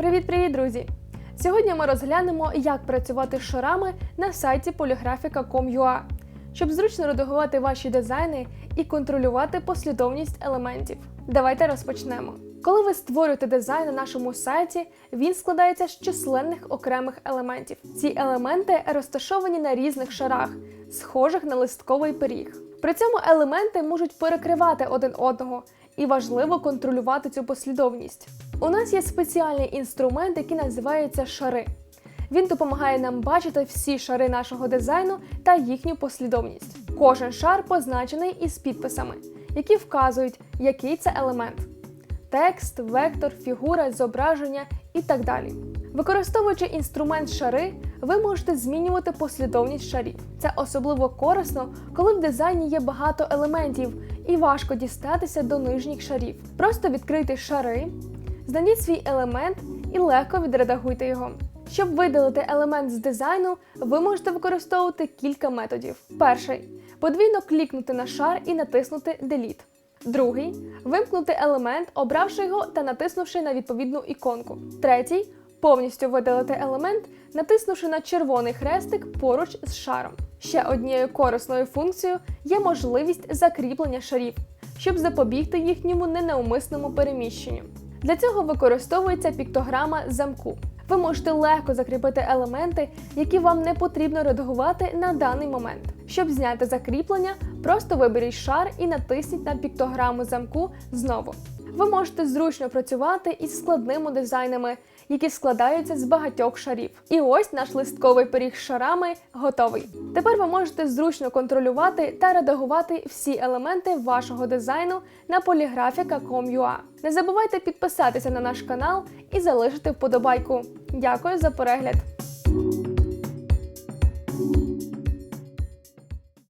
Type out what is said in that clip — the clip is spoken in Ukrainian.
Привіт-привіт, друзі! Сьогодні ми розглянемо, як працювати з шарами на сайті polygraphica.com.ua, щоб зручно редагувати ваші дизайни і контролювати послідовність елементів. Давайте розпочнемо. Коли ви створюєте дизайн на нашому сайті, він складається з численних окремих елементів. Ці елементи розташовані на різних шарах, схожих на листковий пиріг. При цьому елементи можуть перекривати один одного, і важливо контролювати цю послідовність. У нас є спеціальний інструмент, який називається шари. Він допомагає нам бачити всі шари нашого дизайну та їхню послідовність. Кожен шар позначений із підписами, які вказують, який це елемент: текст, вектор, фігура, зображення і так далі. Використовуючи інструмент шари, ви можете змінювати послідовність шарів. Це особливо корисно, коли в дизайні є багато елементів і важко дістатися до нижніх шарів. Просто відкрийте шари, знайдіть свій елемент і легко відредагуйте його. Щоб видалити елемент з дизайну, ви можете використовувати кілька методів. Перший подвійно клікнути на шар і натиснути Delete. Другий вимкнути елемент, обравши його та натиснувши на відповідну іконку. Третій повністю видалити елемент, натиснувши на червоний хрестик поруч з шаром. Ще однією корисною функцією є можливість закріплення шарів, щоб запобігти їхньому ненавмисному переміщенню. Для цього використовується піктограма замку. Ви можете легко закріпити елементи, які вам не потрібно редагувати на даний момент. Щоб зняти закріплення, просто виберіть шар і натисніть на піктограму замку знову. Ви можете зручно працювати із складними дизайнами, які складаються з багатьох шарів. І ось наш листковий пиріг з шарами готовий. Тепер ви можете зручно контролювати та редагувати всі елементи вашого дизайну на polygraphica.com.ua. Не забувайте підписатися на наш канал і залишити вподобайку. Дякую за перегляд!